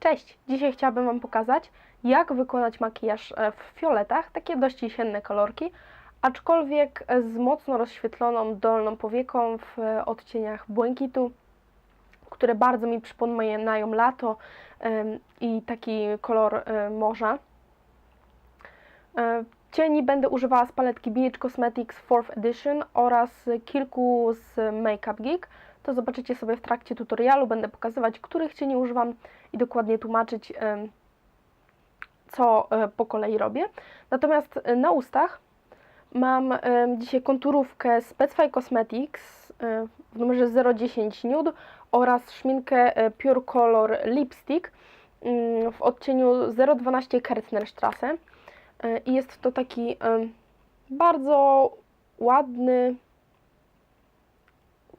Cześć! Dzisiaj chciałabym Wam pokazać, jak wykonać makijaż e, w fioletach, takie dość jesienne kolorki, aczkolwiek z mocno rozświetloną dolną powieką w e, odcieniach błękitu, które bardzo mi przypominają lato i taki kolor e, morza. Cieni będę używała z paletki BH Cosmetics 4th Edition oraz kilku z Makeup Geek. To zobaczycie sobie w trakcie tutorialu. Będę pokazywać, których cieni używam i dokładnie tłumaczyć, co e, po kolei robię. Natomiast e, na ustach mam dzisiaj konturówkę Specify Cosmetics e, w numerze 010 Nude oraz szminkę Pure Color Lipstick mm, w odcieniu 012 Kertnerstrasse. I jest to taki bardzo ładny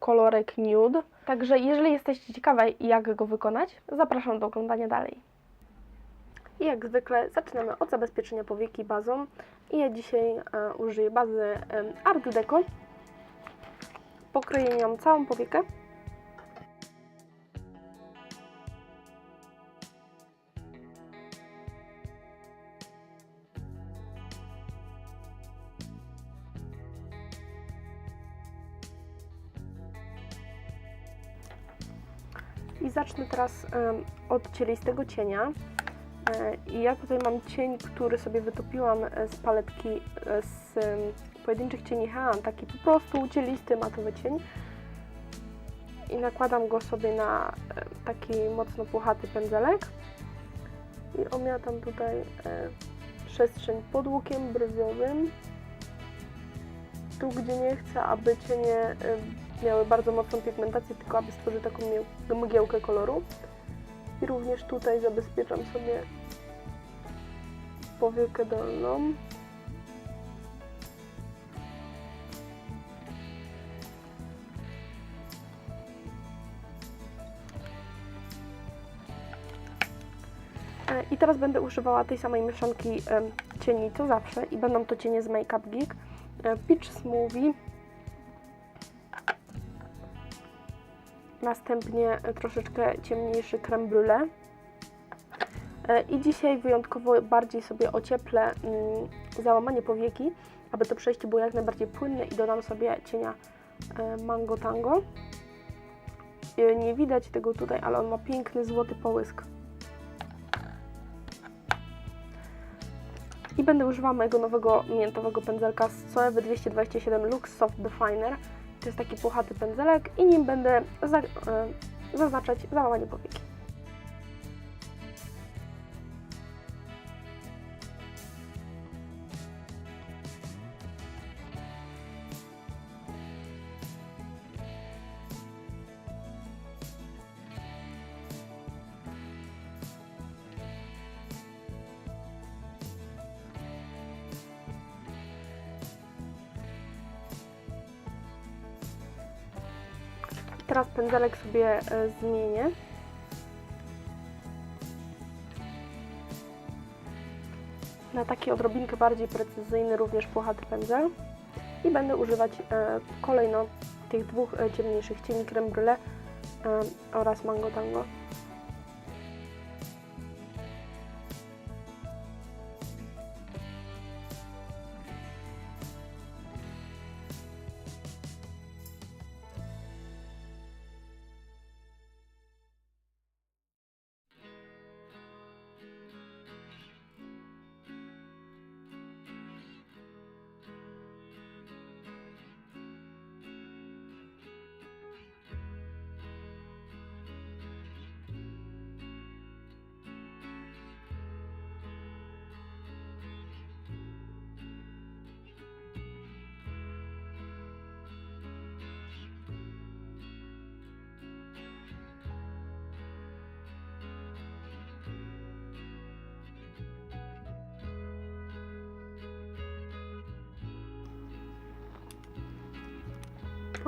kolorek nude. Także jeżeli jesteście ciekawe jak go wykonać, zapraszam do oglądania dalej. I jak zwykle zaczynamy od zabezpieczenia powieki bazą. I ja dzisiaj e, użyję bazy em, Art Deco. Pokroję nią całą powiekę. Zacznę teraz od cielistego cienia. E, I ja tutaj mam cień, który sobie wytopiłam e, z paletki e, z pojedynczych cieni Han, taki po prostu cielisty, matowy cień. I nakładam go sobie na taki mocno puchaty pędzelek. I omiatam tutaj przestrzeń pod łukiem brwiowym. Tu, gdzie nie chcę, aby cienie miały bardzo mocną pigmentację, tylko aby stworzyć taką mgiełkę koloru. I również tutaj zabezpieczam sobie powiekę dolną. E, I teraz będę używała tej samej mieszanki cieni co zawsze i będą to cienie z Makeup Geek. E, Peach Smoothie. Następnie troszeczkę ciemniejszy creme brulee. I dzisiaj wyjątkowo bardziej sobie ocieplę mm, załamanie powieki, aby to przejście było jak najbardziej płynne i dodam sobie cienia e, Mango Tango. E, Nie widać tego tutaj, ale on ma piękny złoty połysk. I będę używała mojego nowego miętowego pędzelka z Coewy 227 Lux Soft Definer. To jest taki puchaty pędzelek i nim będę za, e, zaznaczać załamanie powieki. Teraz pędzelek sobie e, zmienię. Na taki odrobinkę bardziej precyzyjny również puchaty pędzel. I będę używać e, kolejno tych dwóch e, ciemniejszych cieni creme brulee oraz mango tango.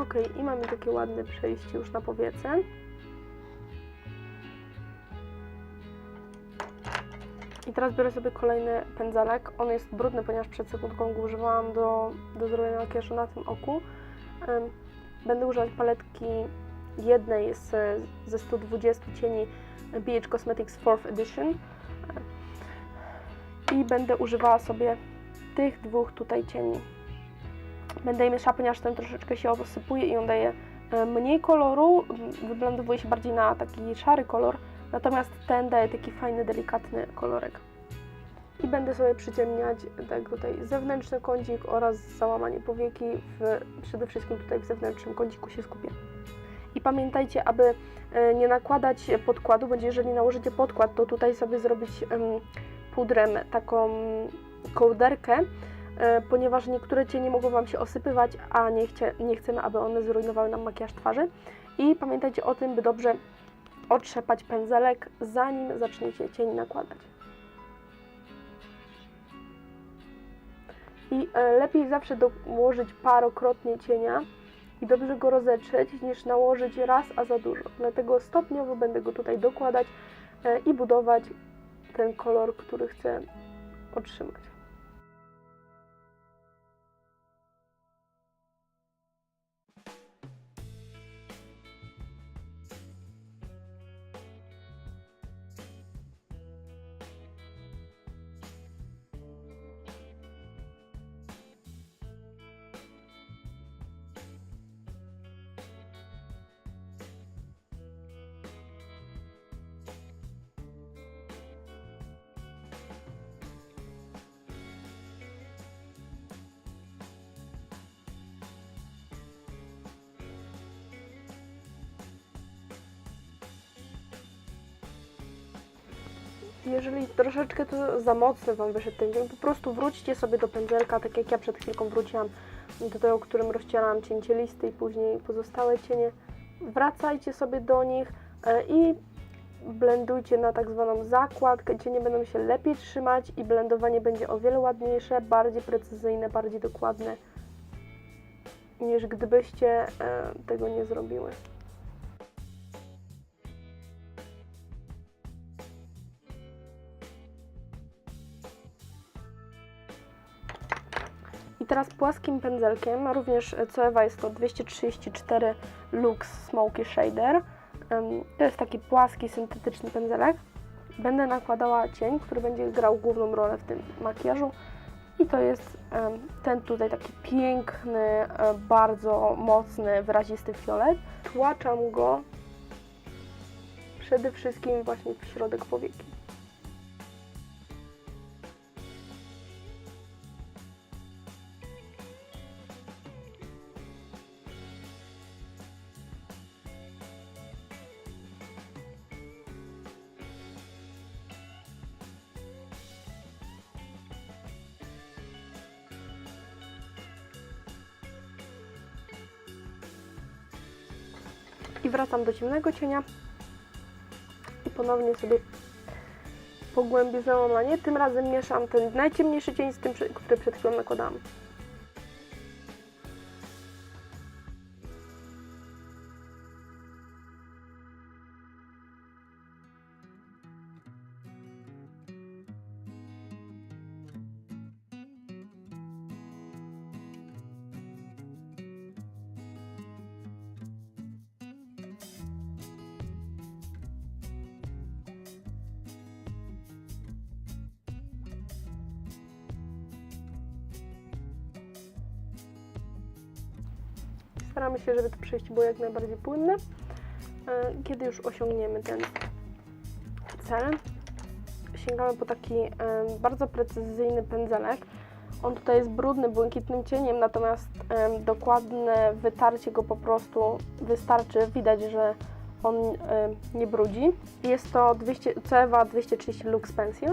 Ok, i mamy takie ładne przejście już na powiece. I teraz biorę sobie kolejny pędzelek. On jest brudny, ponieważ przed sekundką go używałam do, do zrobienia makijażu na tym oku. Będę używać paletki jednej z, ze 120 cieni BH Cosmetics 4th Edition i będę używała sobie tych dwóch tutaj cieni. Będę je mieszała, ponieważ ten troszeczkę się osypuje i on daje e, mniej koloru, m, wyblendowuje się bardziej na taki szary kolor, natomiast ten daje taki fajny, delikatny kolorek. I będę sobie przyciemniać tak tutaj zewnętrzny kącik oraz załamanie powieki, w, przede wszystkim tutaj w zewnętrznym kąciku się skupię. I pamiętajcie, aby e, nie nakładać podkładu, bądź jeżeli nałożycie podkład, to tutaj sobie zrobić em, pudrem taką kołderkę, ponieważ niektóre cienie mogą Wam się osypywać, a nie, chcie, nie chcemy, aby one zrujnowały nam makijaż twarzy. I pamiętajcie o tym, by dobrze otrzepać pędzelek, zanim zaczniecie cień nakładać. I e, lepiej zawsze dołożyć parokrotnie cienia i dobrze go rozetrzeć, niż nałożyć raz, a za dużo. Dlatego stopniowo będę go tutaj dokładać e, i budować ten kolor, który chcę otrzymać. Jeżeli troszeczkę to za mocny Wam wyszedł ten cień, po prostu wróćcie sobie do pędzelka, tak jak ja przed chwilką wróciłam do tego, którym rozcierałam cięcie listy i później pozostałe cienie. Wracajcie sobie do nich e, i blendujcie na tak zwaną zakładkę. Cienie będą się lepiej trzymać i blendowanie będzie o wiele ładniejsze, bardziej precyzyjne, bardziej dokładne niż gdybyście e, tego nie zrobiły. Płaskim pędzelkiem, również CEWA jest to 234 Lux Smoky Shader. To jest taki płaski, syntetyczny pędzelek. Będę nakładała cień, który będzie grał główną rolę w tym makijażu. I to jest ten tutaj taki piękny, e, bardzo mocny, wyrazisty fiolet. Tłaczam go przede wszystkim właśnie w środek powieki. Wracam do ciemnego cienia i ponownie sobie pogłębię załamanie. Tym razem mieszam ten najciemniejszy cień z tym, który przed chwilą nakładałam. Staramy się, żeby to przejście było jak najbardziej płynne. E, Kiedy już osiągniemy ten cel, sięgamy po taki e, bardzo precyzyjny pędzelek. On tutaj jest brudny, błękitnym cieniem, natomiast e, dokładne wytarcie go po prostu wystarczy. Widać, że on nie brudzi. Jest to 200, CEWA 230 Lux Pencil.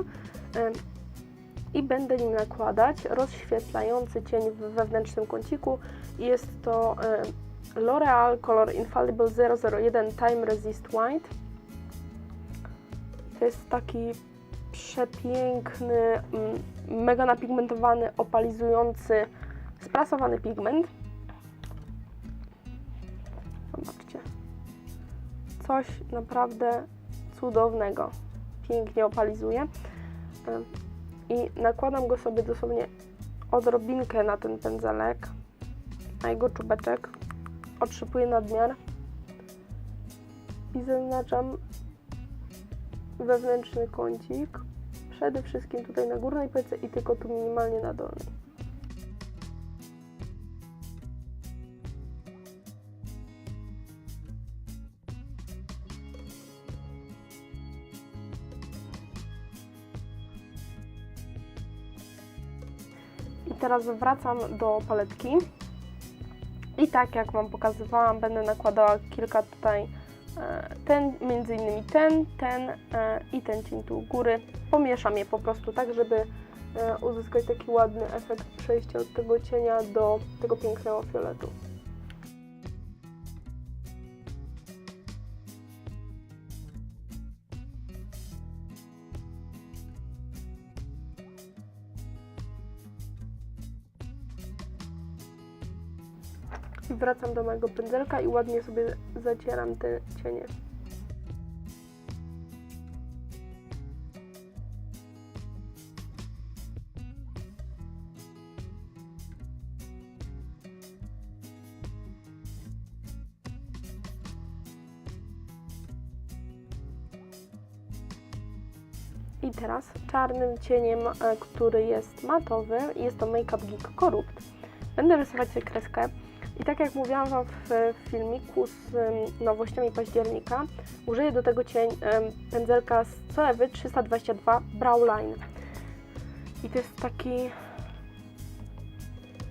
E, i będę nim nakładać rozświetlający cień w wewnętrznym kąciku. Jest to e, L'Oreal Color Infallible 001 Time Resist White. To jest taki przepiękny, mm, mega napigmentowany, opalizujący, sprasowany pigment. Zobaczcie. Coś naprawdę cudownego. Pięknie opalizuje. I nakładam go sobie dosłownie odrobinkę na ten pędzelek, na jego czubeczek, otrzypuję nadmiar i zaznaczam wewnętrzny kącik. Przede wszystkim tutaj na górnej pece i tylko tu minimalnie na dolnej. Teraz wracam do paletki. I tak jak Wam pokazywałam, będę nakładała kilka tutaj, e, ten, między innymi ten, ten e, i ten cień tu u góry. Pomieszam je po prostu tak, żeby e, uzyskać taki ładny efekt przejścia od tego cienia do tego pięknego fioletu. Wracam do mojego pędzelka i ładnie sobie zacieram te cienie. I teraz czarnym cieniem, e, który jest matowy, jest to Makeup Geek Corrupt. Będę rysować sobie kreskę. Tak jak mówiłam Wam w filmiku z nowościami października, użyję do tego cień pędzelka z Coewy 322 Brow Line. I to jest taki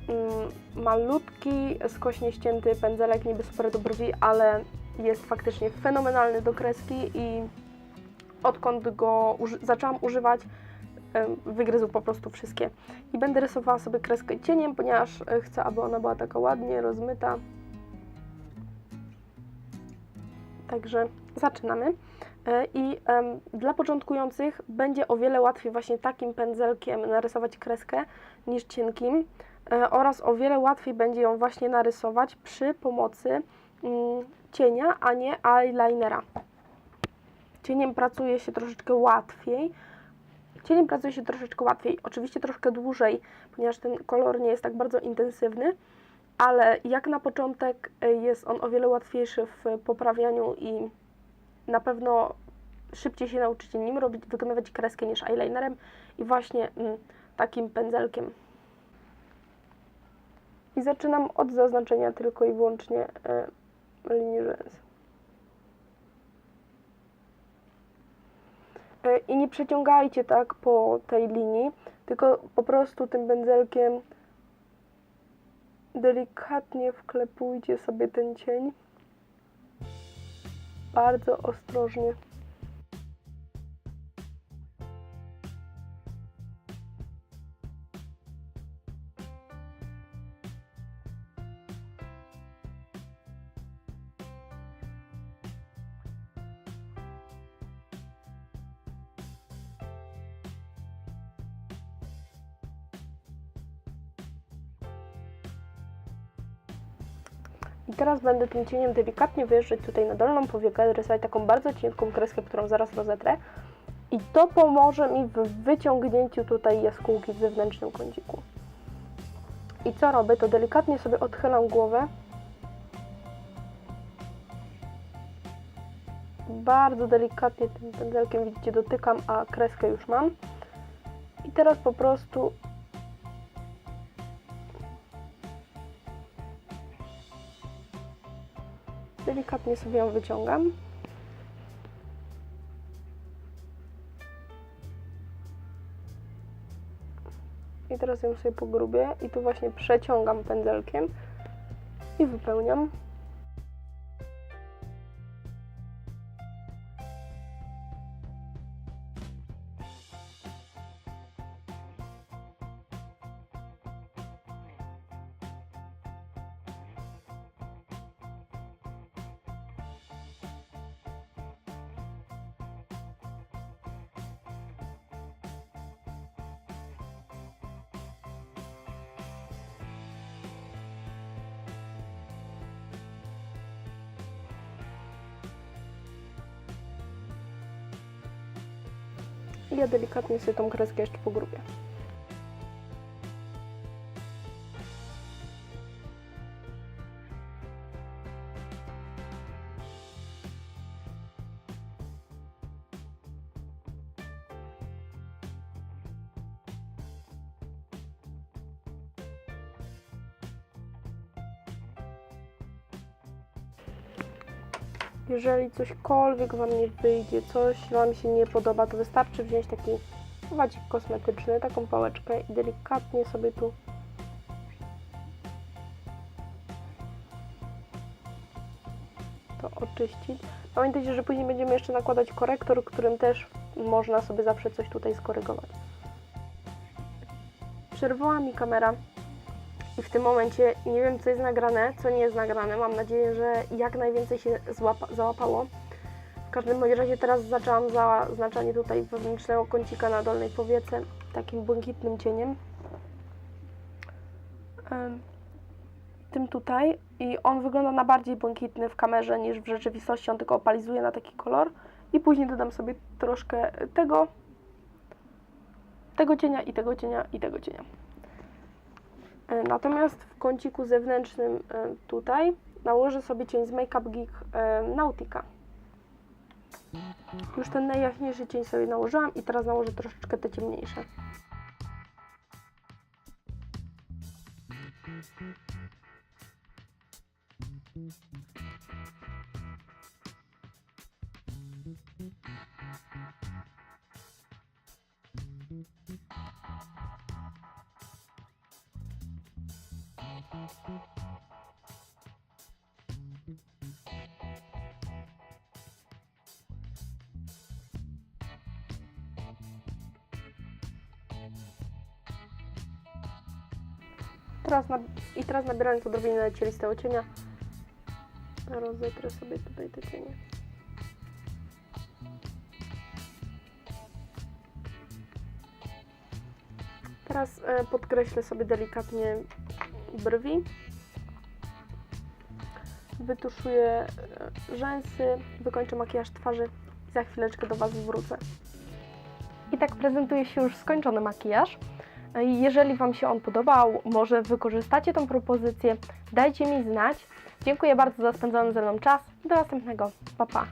mm, malutki, skośnie ścięty pędzelek, niby super do brwi, ale jest faktycznie fenomenalny do kreski i odkąd go uży- zaczęłam używać, wygryzł po prostu wszystkie. I będę rysowała sobie kreskę cieniem, ponieważ e, chcę, aby ona była taka ładnie rozmyta. Także zaczynamy. E, I em, dla początkujących będzie o wiele łatwiej właśnie takim pędzelkiem narysować kreskę niż cienkim e, oraz o wiele łatwiej będzie ją właśnie narysować przy pomocy mm, cienia, a nie eyelinera. Cieniem pracuje się troszeczkę łatwiej, Cieniem pracuje się troszeczkę łatwiej, oczywiście troszkę dłużej, ponieważ ten kolor nie jest tak bardzo intensywny, ale jak na początek y, jest on o wiele łatwiejszy w poprawianiu i na pewno szybciej się nauczycie nim robić, wykonywać kreskę niż eyelinerem i właśnie mm, takim pędzelkiem. I zaczynam od zaznaczenia tylko i wyłącznie y, linii rzęs. I nie przeciągajcie tak po tej linii, tylko po prostu tym pędzelkiem delikatnie wklepujcie sobie ten cień. Bardzo ostrożnie. I teraz będę tym cieniem delikatnie wyjeżdżać tutaj na dolną powiekę, rysować taką bardzo cienką kreskę, którą zaraz rozetrę. I to pomoże mi w wyciągnięciu tutaj jaskółki w zewnętrznym kąciku. I co robię? To delikatnie sobie odchylam głowę. Bardzo delikatnie tym pędzelkiem, widzicie, dotykam, a kreskę już mam. I teraz po prostu delikatnie sobie ją wyciągam. I teraz ją sobie pogrubię i tu właśnie przeciągam pędzelkiem i wypełniam. Ja delikatnie sobie tą kreskę jeszcze pogrubię. Jeżeli cośkolwiek Wam nie wyjdzie, coś Wam się nie podoba, to wystarczy wziąć taki wadzik kosmetyczny, taką pałeczkę i delikatnie sobie tu to oczyścić. Pamiętajcie, że później będziemy jeszcze nakładać korektor, którym też można sobie zawsze coś tutaj skorygować. Przerwała mi kamera i w tym momencie nie wiem, co jest nagrane, co nie jest nagrane. Mam nadzieję, że jak najwięcej się złapa, załapało. W każdym razie teraz zaczęłam zaznaczanie tutaj wewnętrznego kącika na dolnej powiece takim błękitnym cieniem. Em, Tym tutaj i on wygląda na bardziej błękitny w kamerze niż w rzeczywistości. On tylko opalizuje na taki kolor i później dodam sobie troszkę tego, tego cienia i tego cienia i tego cienia. E, Natomiast w kąciku zewnętrznym e, tutaj nałożę sobie cień z Makeup Geek e, Nautica. Już ten najjaśniejszy cień sobie nałożyłam i teraz nałożę troszeczkę te ciemniejsze. Teraz na, I teraz nabierając odrobinę cielistego cienia, rozetrę sobie tutaj te cienie. Teraz e, podkreślę sobie delikatnie brwi. Wytuszuję e, rzęsy, wykończę makijaż twarzy i za chwileczkę do Was wrócę. I tak prezentuje się już skończony makijaż. E, Jeżeli Wam się on podobał, może wykorzystacie tą propozycję, dajcie mi znać. Dziękuję bardzo za spędzony ze mną czas. Do następnego. Pa, pa.